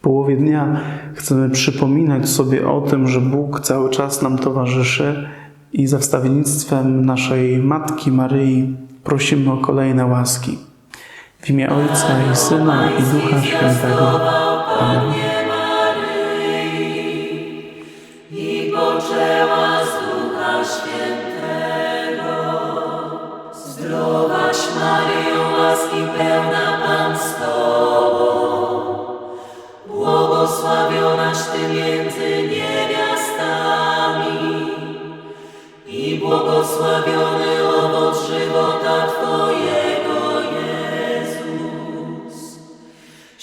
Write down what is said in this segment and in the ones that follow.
połowie dnia chcemy przypominać sobie o tym, że Bóg cały czas nam towarzyszy i za wstawiennictwem naszej Matki Maryi prosimy o kolejne łaski. W imię Ojca i Syna i Ducha Świętego. Amen. Zdrowaś łaski pełna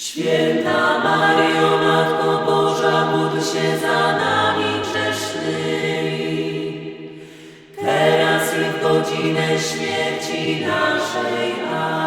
Święta Maryjo, Matko Boża, módl się za nami grzesznymi, teraz i w godzinę śmierci naszej. Amen.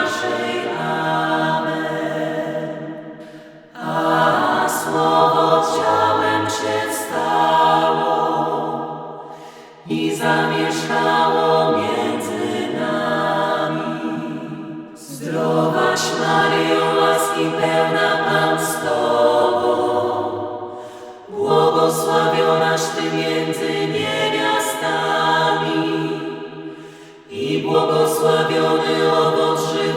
A słowo się stało i zamieszkało między nami. Zdrowaś Maryjo, łaski pełna Pan z Tobą, błogosławionaś Ty między niewiastami i błogosławiony owoc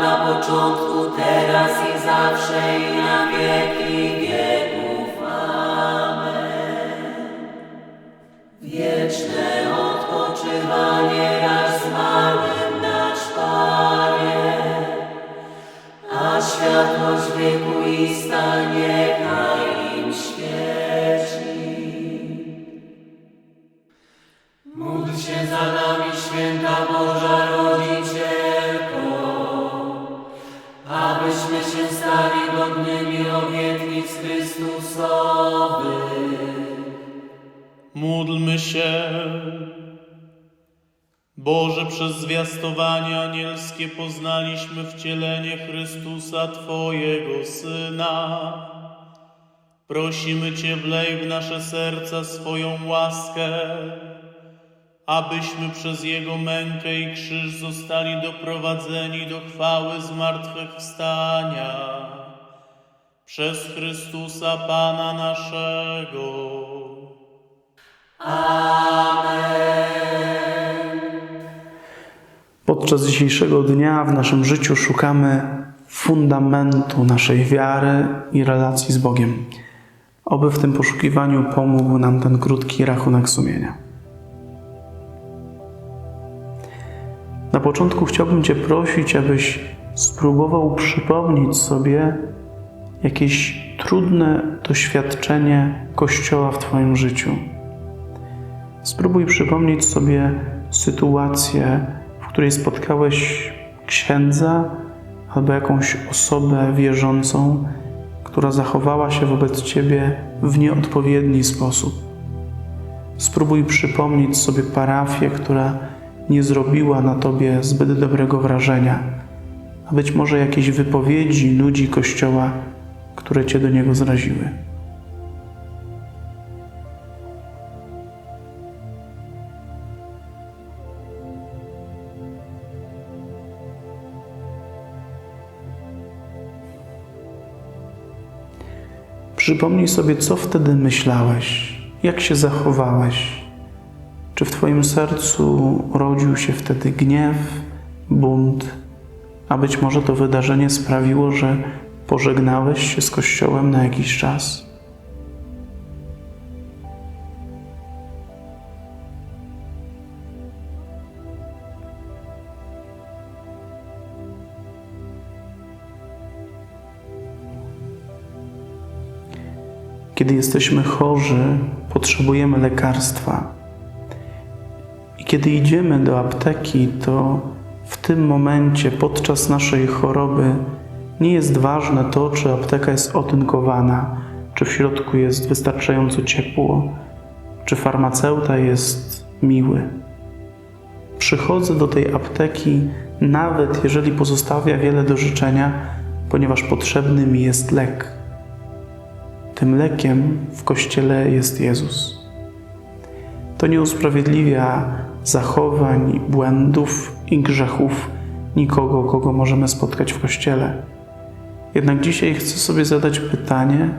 na początku, teraz i zawsze i na wieki. Módlmy się. Boże, przez zwiastowanie anielskie poznaliśmy wcielenie Chrystusa, Twojego Syna. Prosimy Cię, wlej w nasze serca swoją łaskę, abyśmy przez Jego mękę i krzyż zostali doprowadzeni do chwały zmartwychwstania. Przez Chrystusa Pana naszego. Podczas dzisiejszego dnia w naszym życiu szukamy fundamentu naszej wiary i relacji z Bogiem. Oby w tym poszukiwaniu pomógł nam ten krótki rachunek sumienia. Na początku chciałbym Cię prosić, abyś spróbował przypomnieć sobie jakieś trudne doświadczenie Kościoła w Twoim życiu. Spróbuj przypomnieć sobie sytuację, w której spotkałeś księdza albo jakąś osobę wierzącą, która zachowała się wobec ciebie w nieodpowiedni sposób. Spróbuj przypomnieć sobie parafię, która nie zrobiła na tobie zbyt dobrego wrażenia, a być może jakieś wypowiedzi ludzi Kościoła, które cię do niego zraziły. Przypomnij sobie, co wtedy myślałeś, jak się zachowałeś. Czy w Twoim sercu rodził się wtedy gniew, bunt, a być może to wydarzenie sprawiło, że pożegnałeś się z Kościołem na jakiś czas? Kiedy jesteśmy chorzy, potrzebujemy lekarstwa. I kiedy idziemy do apteki, to w tym momencie, podczas naszej choroby, nie jest ważne to, czy apteka jest otynkowana, czy w środku jest wystarczająco ciepło, czy farmaceuta jest miły. Przychodzę do tej apteki, nawet jeżeli pozostawia wiele do życzenia, ponieważ potrzebny mi jest lek. Tym lekiem w kościele jest Jezus. To nie usprawiedliwia zachowań, błędów i grzechów nikogo, kogo możemy spotkać w kościele. Jednak dzisiaj chcę sobie zadać pytanie,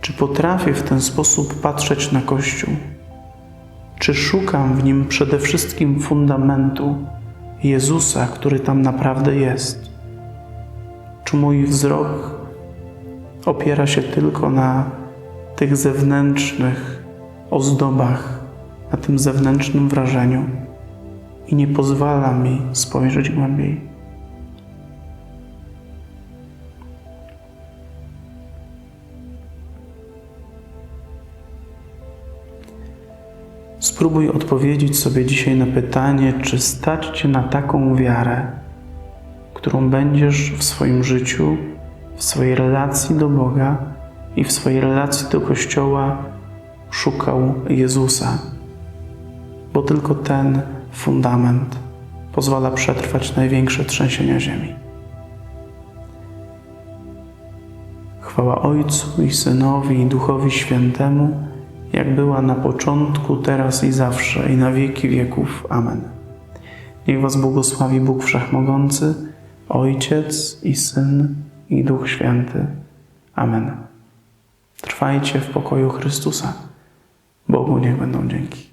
czy potrafię w ten sposób patrzeć na Kościół? Czy szukam w nim przede wszystkim fundamentu Jezusa, który tam naprawdę jest? Czy mój wzrok opiera się tylko na tych zewnętrznych ozdobach, na tym zewnętrznym wrażeniu i nie pozwala mi spojrzeć głębiej. Spróbuj odpowiedzieć sobie dzisiaj na pytanie, czy stać Cię na taką wiarę, którą będziesz w swoim życiu w swojej relacji do Boga i w swojej relacji do Kościoła szukał Jezusa, bo tylko ten fundament pozwala przetrwać największe trzęsienia ziemi. Chwała Ojcu i Synowi i Duchowi Świętemu, jak była na początku, teraz i zawsze, i na wieki wieków. Amen. Niech Was błogosławi Bóg Wszechmogący, Ojciec i Syn i Duch Święty. Amen. Trwajcie w pokoju Chrystusa. Bogu niech będą dzięki.